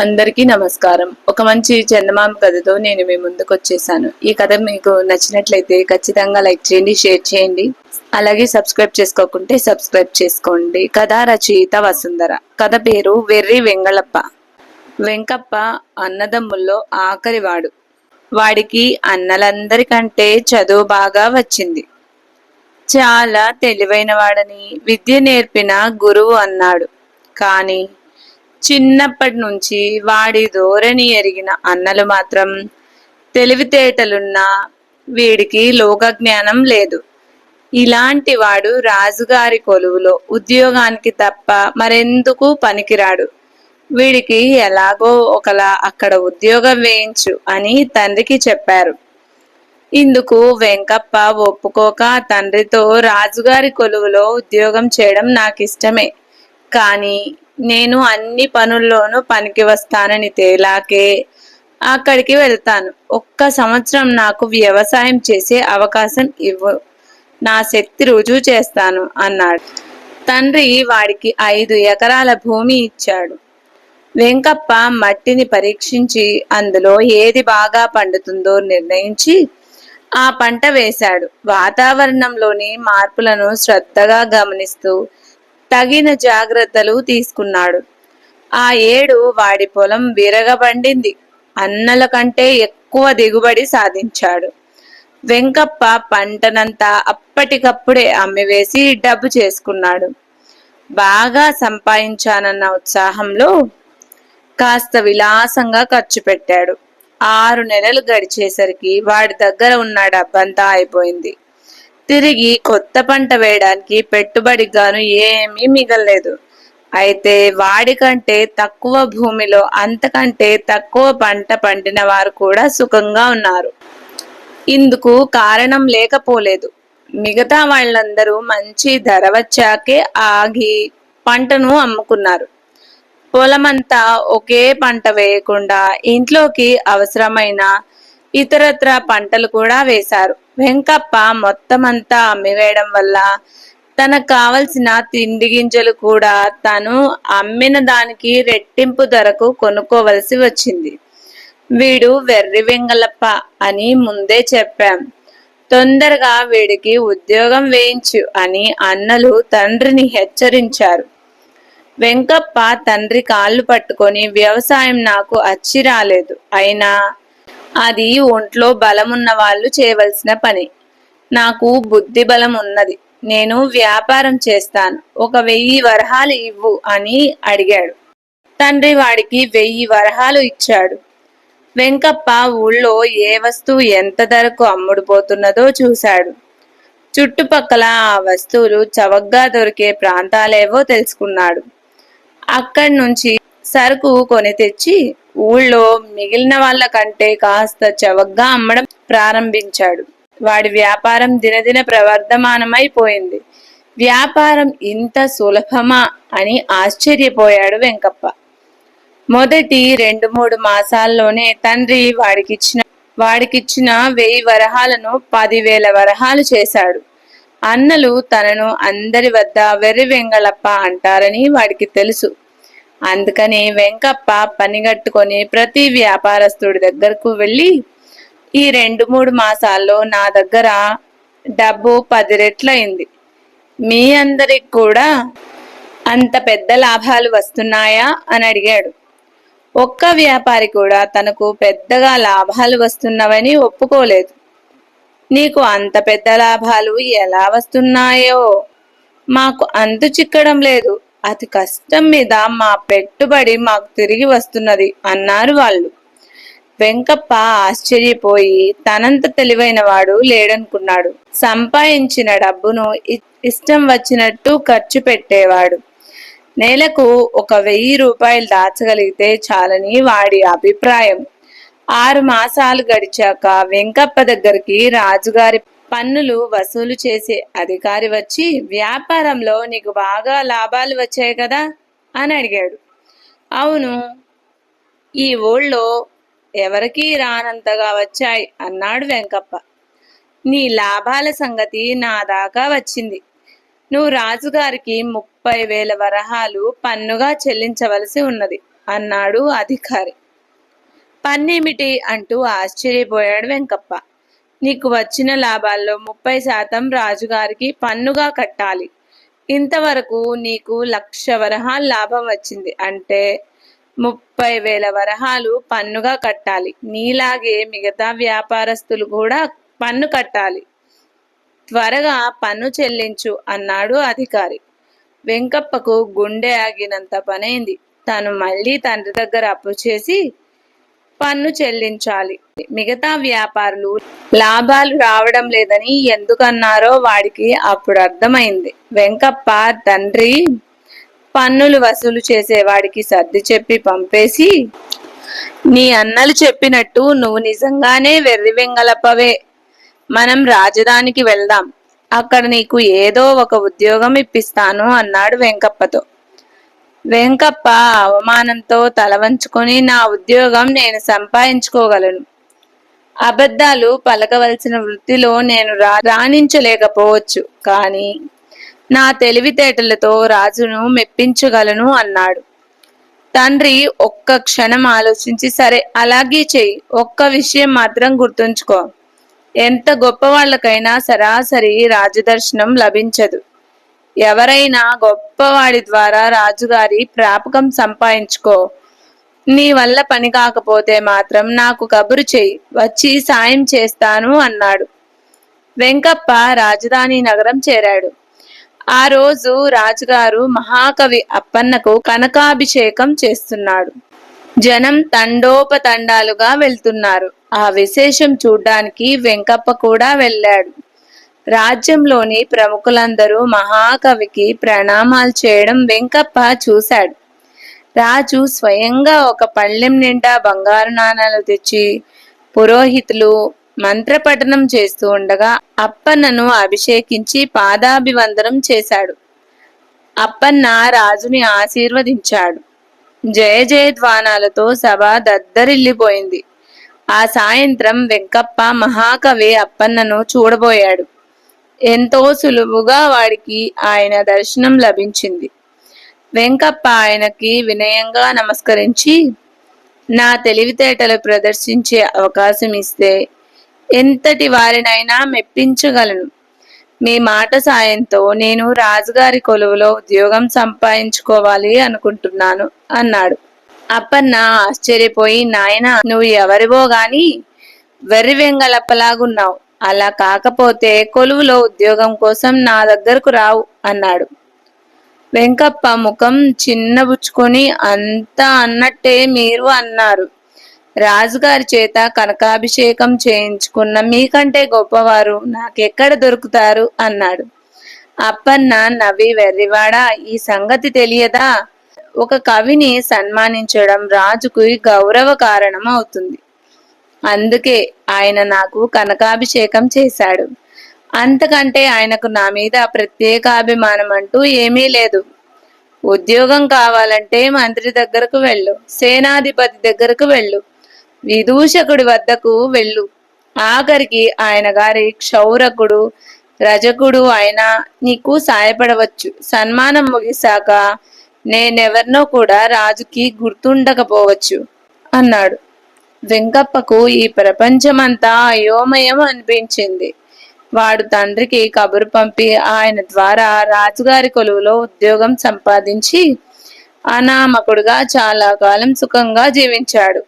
అందరికీ నమస్కారం. ఒక మంచి చందమామ కథతో నేను మీ ముందుకు వచ్చేసాను. ఈ కథ మీకు నచ్చినట్లయితే ఖచ్చితంగా లైక్ చేయండి షేర్ చేయండి. అలాగే సబ్స్క్రైబ్ చేసుకోకుంటే సబ్స్క్రైబ్ చేసుకోండి. కథ రచయిత వసుంధర. కథ పేరు వెర్రి వెంగళప్ప. వెంకప్ప అన్నదమ్ముల్లో ఆఖరివాడు. వాడికి అన్నలందరికంటే చదువు బాగా వచ్చింది. చాలా తెలివైన వాడని విద్య నేర్పిన గురువు అన్నాడు. కానీ చిన్నప్పటి నుంచి వాడి ధోరణి ఎరిగిన అన్నలు మాత్రం తెలివితేటలున్నా వీడికి లోక జ్ఞానం లేదు. ఇలాంటి వాడు రాజుగారి కొలువులో ఉద్యోగానికి తప్ప మరెందుకు పనికిరాడు? వీడికి ఎలాగో ఒకలా అక్కడ ఉద్యోగం వేయించు అని తండ్రికి చెప్పారు. ఇందుకు వెంకప్ప ఒప్పుకోక తండ్రితో రాజుగారి కొలువులో ఉద్యోగం చేయడం నాకు ఇష్టమే కానీ నేను అన్ని పనుల్లోనూ పనికి వస్తానని తేలాకే అక్కడికి వెళ్తాను. ఒక్క సంవత్సరం నాకు వ్యవసాయం చేసే అవకాశం ఇవ్వు. నా శక్తి రుజువు చేస్తాను అన్నాడు. తండ్రి వాడికి ఐదు ఎకరాల భూమి ఇచ్చాడు. వెంకప్ప మట్టిని పరీక్షించి అందులో ఏది బాగా పండుతుందో నిర్ణయించి ఆ పంట వేశాడు. వాతావరణంలోని మార్పులను శ్రద్ధగా గమనిస్తూ తగిన జాగ్రత్తలు తీసుకున్నాడు. ఆ ఏడు వాడి పొలం విరగబండింది. అన్నల కంటే ఎక్కువ దిగుబడి సాధించాడు. వెంకప్ప పంటనంతా అప్పటికప్పుడే అమ్మివేసి డబ్బు చేసుకున్నాడు. బాగా సంపాదించానన్న ఉత్సాహంలో కాస్త విలాసంగా ఖర్చు పెట్టాడు. ఆరు నెలలు గడిచేసరికి వాడి దగ్గర ఉన్న డబ్బంతా అయిపోయింది. తిరిగి కొత్త పంట వేయడానికి పెట్టుబడికి గాను ఏమీ మిగలలేదు. అయితే వాడికంటే తక్కువ భూమిలో అంతకంటే తక్కువ పంట పండిన వారు కూడా సుఖంగా ఉన్నారు. ఇందుకు కారణం లేకపోలేదు. మిగతా వాళ్ళందరూ మంచి ధర వచ్చాకే ఆగి పంటను అమ్ముకున్నారు. పొలమంతా ఒకే పంట వేయకుండా ఇంట్లోకి అవసరమైన ఇతరత్ర పంటలు కూడా వేశారు. వెంకప్ప మొత్తమంతా అమ్మివేయడం వల్ల తనకు కావలసిన తిండి గింజలు కూడా తను అమ్మిన దానికి రెట్టింపు ధరకు కొనుక్కోవలసి వచ్చింది. వీడు వెర్రి వెంగళప్ప అని ముందే చెప్పాం. తొందరగా వీడికి ఉద్యోగం వేయించు అని అన్నలు తండ్రిని హెచ్చరించారు. వెంకప్ప తండ్రి కాళ్ళు పట్టుకొని వ్యవసాయం నాకు అచ్చి రాలేదు. అయినా అది ఒంట్లో బలమున్న వాళ్ళు చేయవలసిన పని. నాకు బుద్ధి బలం ఉన్నది. నేను వ్యాపారం చేస్తాను. ఒక వెయ్యి వరహాలు ఇవ్వు అని అడిగాడు. తండ్రి వాడికి వెయ్యి వరహాలు ఇచ్చాడు. వెంకప్ప ఊళ్ళో ఏ వస్తువు ఎంత ధరకు అమ్ముడుపోతున్నదో చూశాడు. చుట్టుపక్కల ఆ వస్తువులు చవగ్గా దొరికే ప్రాంతాలేవో తెలుసుకున్నాడు. అక్కడి నుంచి సరుకు కొని తెచ్చి ఊళ్ళో మిగిలిన వాళ్ళ కంటే కాస్త చవగ్గా అమ్మడం ప్రారంభించాడు. వాడి వ్యాపారం దినదిన ప్రవర్ధమానమైపోయింది. వ్యాపారం ఇంత సులభమా అని ఆశ్చర్యపోయాడు వెంకప్ప. మొదటి రెండు మూడు మాసాల్లోనే తండ్రి వాడికిచ్చిన వాడికిచ్చిన వెయ్యి వరహాలను పదివేల వరహాలు చేశాడు. అన్నలు తనను అందరి వద్ద వెర్రి వెంగళప్ప అంటారని వాడికి తెలుసు. అందుకని వెంకప్ప పనిగట్టుకొని ప్రతి వ్యాపారస్తుడి దగ్గరకు వెళ్ళి ఈ రెండు మూడు మాసాల్లో నా దగ్గర డబ్బు పది రెట్లయింది. మీ అందరికి కూడా అంత పెద్ద లాభాలు వస్తున్నాయా అని అడిగాడు. ఒక్క వ్యాపారి కూడా తనకు పెద్దగా లాభాలు వస్తున్నవని ఒప్పుకోలేదు. నీకు అంత పెద్ద లాభాలు ఎలా వస్తున్నాయో? మాకు అంతు చిక్కడం లేదు. అతి కష్టం మీద మా పెట్టుబడి మాకు తిరిగి వస్తున్నది అన్నారు వాళ్ళు. వెంకప్ప ఆశ్చర్యపోయి తనంత తెలివైన వాడు లేడనుకున్నాడు. సంపాదించిన డబ్బును ఇ- ఇష్టం వచ్చినట్టు ఖర్చు పెట్టేవాడు. నెలకు ఒక వెయ్యి రూపాయలు దాచగలిగితే చాలని వాడి అభిప్రాయం. ఆరు మాసాలు గడిచాక వెంకప్ప దగ్గరికి రాజుగారి పన్నులు వసూలు చేసే అధికారి వచ్చి వ్యాపారంలో నీకు బాగా లాభాలు వచ్చాయి కదా? అని అడిగాడు. అవును ఈ ఊళ్ళో ఎవరికీ రానంతగా వచ్చాయి అన్నాడు వెంకప్ప. నీ లాభాల సంగతి నా దాకా వచ్చింది. నువ్వు రాజుగారికి ముప్పై వేల వరహాలు పన్నుగా చెల్లించవలసి ఉన్నది అన్నాడు అధికారి. పన్నేమిటి? అంటూ ఆశ్చర్యపోయాడు వెంకప్ప. నీకు వచ్చిన లాభాల్లో ముప్పై శాతం రాజుగారికి పన్నుగా కట్టాలి. ఇంతవరకు నీకు లక్ష వరహాలు లాభం వచ్చింది అంటే ముప్పై వేల వరహాలు పన్నుగా కట్టాలి. నీలాగే మిగతా వ్యాపారస్తులు కూడా పన్ను కట్టాలి. త్వరగా పన్ను చెల్లించు అన్నాడు అధికారి. వెంకప్పకు గుండె ఆగినంత పనైంది. తను మళ్ళీ తండ్రి దగ్గర అప్పు చేసి పన్ను చెల్లించాలి. మిగతా వ్యాపారులు లాభాలు రావడం లేదని ఎందుకన్నారో వాడికి అప్పుడు అర్థమైంది. వెంకప్ప తండ్రి పన్నులు వసూలు చేసేవాడికి సర్ది చెప్పి పంపేసి నీ అన్నలు చెప్పినట్టు నువ్వు నిజంగానే వెర్రి వెంగలప్పవే మనం రాజధానికి వెళ్దాం. అక్కడ నీకు ఏదో ఒక ఉద్యోగం ఇప్పిస్తాను అన్నాడు వెంకప్పతో. వెంకప్ప అవమానంతో తలవంచుకొని నా ఉద్యోగం నేను సంపాదించుకోగలను. అబద్ధాలు పలకవలసిన వృత్తిలో నేను రా రాణించలేకపోవచ్చు. కానీ నా తెలివితేటలతో రాజును మెప్పించగలను అన్నాడు. తండ్రి ఒక్క క్షణం ఆలోచించి సరే అలాగే చెయ్యి. ఒక్క విషయం మాత్రం గుర్తుంచుకో. ఎంత గొప్పవాళ్ళకైనా సరాసరి రాజదర్శనం లభించదు. ఎవరైనా గొప్పవాడి ద్వారా రాజుగారి ప్రాపకం సంపాదించుకో. నీ వల్ల పని కాకపోతే మాత్రం నాకు కబురు చెయ్యి. వచ్చి సాయం చేస్తాను అన్నాడు. వెంకప్ప రాజధాని నగరం చేరాడు. ఆ రోజు రాజుగారు మహాకవి అప్పన్నకు కనకాభిషేకం చేస్తున్నాడు. జనం తండోపతండాలుగా వెళ్తున్నారు. ఆ విశేషం చూడ్డానికి వెంకప్ప కూడా వెళ్ళాడు. రాజ్యంలోని ప్రముఖులందరూ మహాకవికి ప్రణామాలు చేయడం వెంకప్ప చూశాడు. రాజు స్వయంగా ఒక పళ్ళెం నిండా బంగారు నాణాలు తెచ్చి పురోహితులు మంత్రపఠనం చేస్తూ ఉండగా అప్పన్నను అభిషేకించి పాదాభివందనం చేశాడు. అప్పన్న రాజుని ఆశీర్వదించాడు. జయ జయధ్వానాలతో సభ దద్దరిల్లిపోయింది. ఆ సాయంత్రం వెంకప్ప మహాకవి అప్పన్నను చూడబోయాడు. ఎంతో సులువుగా వాడికి ఆయన దర్శనం లభించింది. వెంకప్ప ఆయనకి వినయంగా నమస్కరించి నా తెలివితేటలు ప్రదర్శించే అవకాశం ఇస్తే ఎంతటి వారినైనా మెప్పించగలను. మీ మాట సాయంతో నేను రాజుగారి కొలువులో ఉద్యోగం సంపాదించుకోవాలి అనుకుంటున్నాను అన్నాడు. అప్పన్న ఆశ్చర్యపోయి నాయన నువ్వు ఎవరివో గాని వెర్రి వెంగలప్పలాగున్నావు. అలా కాకపోతే కొలువులో ఉద్యోగం కోసం నా దగ్గరకు రావు అన్నాడు. వెంకప్ప ముఖం చిన్నబుచ్చుకొని అంతా అన్నట్టే మీరు అన్నారు. రాజుగారి చేత కనకాభిషేకం చేయించుకున్న మీకంటే గొప్పవారు నాకెక్కడ దొరుకుతారు అన్నాడు. అప్పన్న నవ్వి వెర్రివాడా ఈ సంగతి తెలియదా? ఒక కవిని సన్మానించడం రాజుకు గౌరవ కారణం అవుతుంది. అందుకే ఆయన నాకు కనకాభిషేకం చేశాడు. అంతకంటే ఆయనకు నా మీద ప్రత్యేకాభిమానం అంటూ ఏమీ లేదు. ఉద్యోగం కావాలంటే మంత్రి దగ్గరకు వెళ్ళు సేనాధిపతి దగ్గరకు వెళ్ళు విదూషకుడి వద్దకు వెళ్ళు. ఆఖరికి ఆయన గారి క్షౌరకుడు రజకుడు అయినా నీకు సాయపడవచ్చు. సన్మానం ముగిశాక నేనెవరినో కూడా రాజుకి గుర్తుండకపోవచ్చు అన్నాడు. వెంకప్పకు ఈ ప్రపంచమంతా అయోమయం అనిపించింది. వాడు తండ్రికి కబురు పంపి ఆయన ద్వారా రాజుగారి కొలువులో ఉద్యోగం సంపాదించి అనామకుడుగా చాలా కాలం సుఖంగా జీవించాడు.